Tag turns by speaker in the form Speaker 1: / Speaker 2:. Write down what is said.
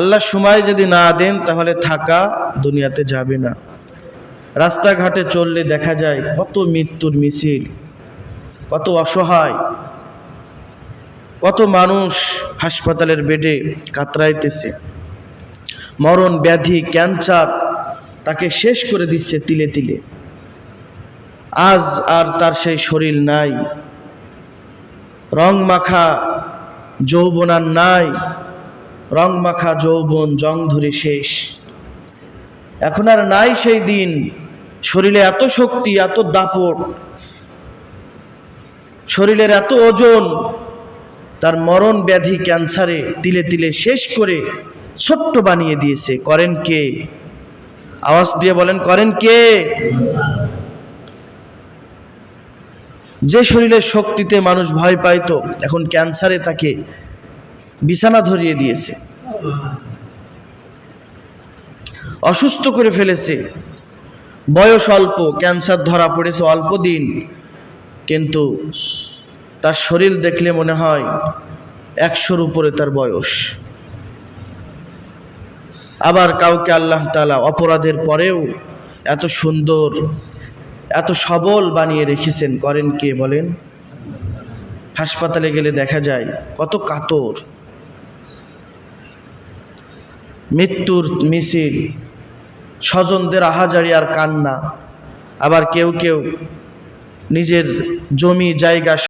Speaker 1: আল্লাহ সময় যদি না দেন, তাহলে থাকা দুনিয়াতে যাবে না। রাস্তাঘাটে চললে দেখা যায় কত মৃত্যুর মিছিল, কত অসহায়, কত মানুষ হাসপাতালের বেডে কাতরাইতেছে। মরণ ব্যাধি, ক্যান্সার তাকে শেষ করে দিচ্ছে তিলে তিলে। আজ আর তার সেই শরীর নাই। রং মাখা যৌবন আর নাই। রং মাখা যৌবন জং ধরে শেষ। এখন আর নাই সেই দিন। শরীরে এত শক্তি, এত দাপট। শরীরের এত ওজন, তার মরণ ব্যাধি ক্যান্সারে তিলে তিলে শেষ করে ছোট্ট বানিয়ে দিয়েছে। করেন কে? আওয়াজ দিয়ে বলেন, করেন কে? যে শরীরের শক্তিতে মানুষ ভয় পাইতো এখন ক্যান্সারে তাকে বিছানা ধরিয়ে দিয়েছে। অসুস্থ করে ফেলেছে। বয়স অল্প, ক্যান্সার ধরা পড়েছে অল্প দিন। কিন্তু তার শরীর দেখলে মনে হয় একশোর উপরে তার বয়স। আবার কাউকে আল্লাহ তালা অপরাধের পরেও এত সুন্দর, এত সবল বানিয়ে রেখেছেন। করেন কে বলেন? হাসপাতালে গেলে দেখা যায় কত কাতর। মৃত্যুর মিছিল স্বজনদের আহাজারি আর কান্না। আবার কেউ কেউ নিজের জমি জায়গা